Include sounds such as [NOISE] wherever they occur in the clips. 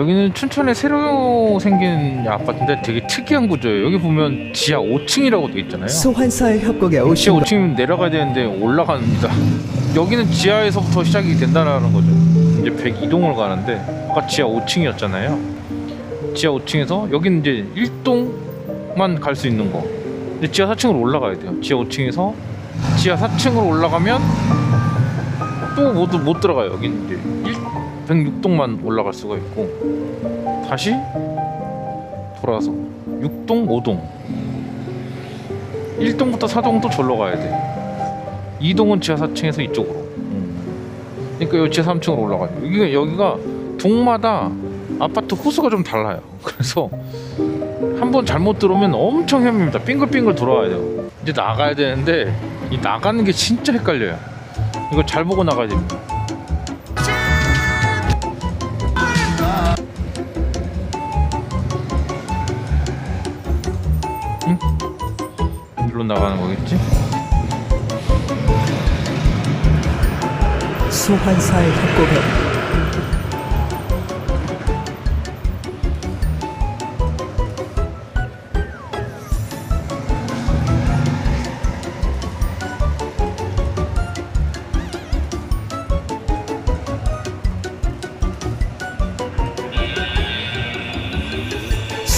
여기는 춘천에 새로 생긴 아파트인데 되게 특이한 구조예요. 여기 보면 지하 5층이라고 돼 있잖아요. 소환사의 협곡에 지하 오신 것 5층이면 내려가야 되는데 올라갑니다. 여기는 지하에서부터 시작이 된다라는 거죠. 이제 102동을 가는데 아까 지하 5층이었잖아요. 지하 5층에서 여기는 이제 1동만 갈 수 있는 거. 근데 지하 4층으로 올라가야 돼요. 지하 5층에서 지하 4층으로 올라가면 또 모두 못 들어가요. 여기는 이제 1, 106동만 올라갈 수가 있고 다시 돌아서 6동, 5동 1동부터 4동도 절로 가야 돼. 2동은 지하 4층에서 이쪽으로. 음. 그러니까 여기 지하 3층으로 올라가요. 여기가 여기가 동마다 아파트 호수가 좀 달라요. [LAUGHS] 그래서 한 번 잘못 들어오면 엄청 헤맵니다. 빙글빙글 돌아와야 돼요. 이제 나가야 되는데 이 나가는 게 진짜 헷갈려요. 이거 잘 보고 나가야 됩니다. 나가는 거겠지? 소환사의 협곡에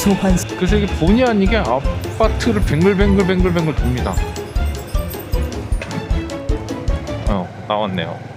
소환사 그래서 이게 본의 아니게 아파트를 뱅글뱅글뱅글뱅글 돕니다. 어 나왔네요.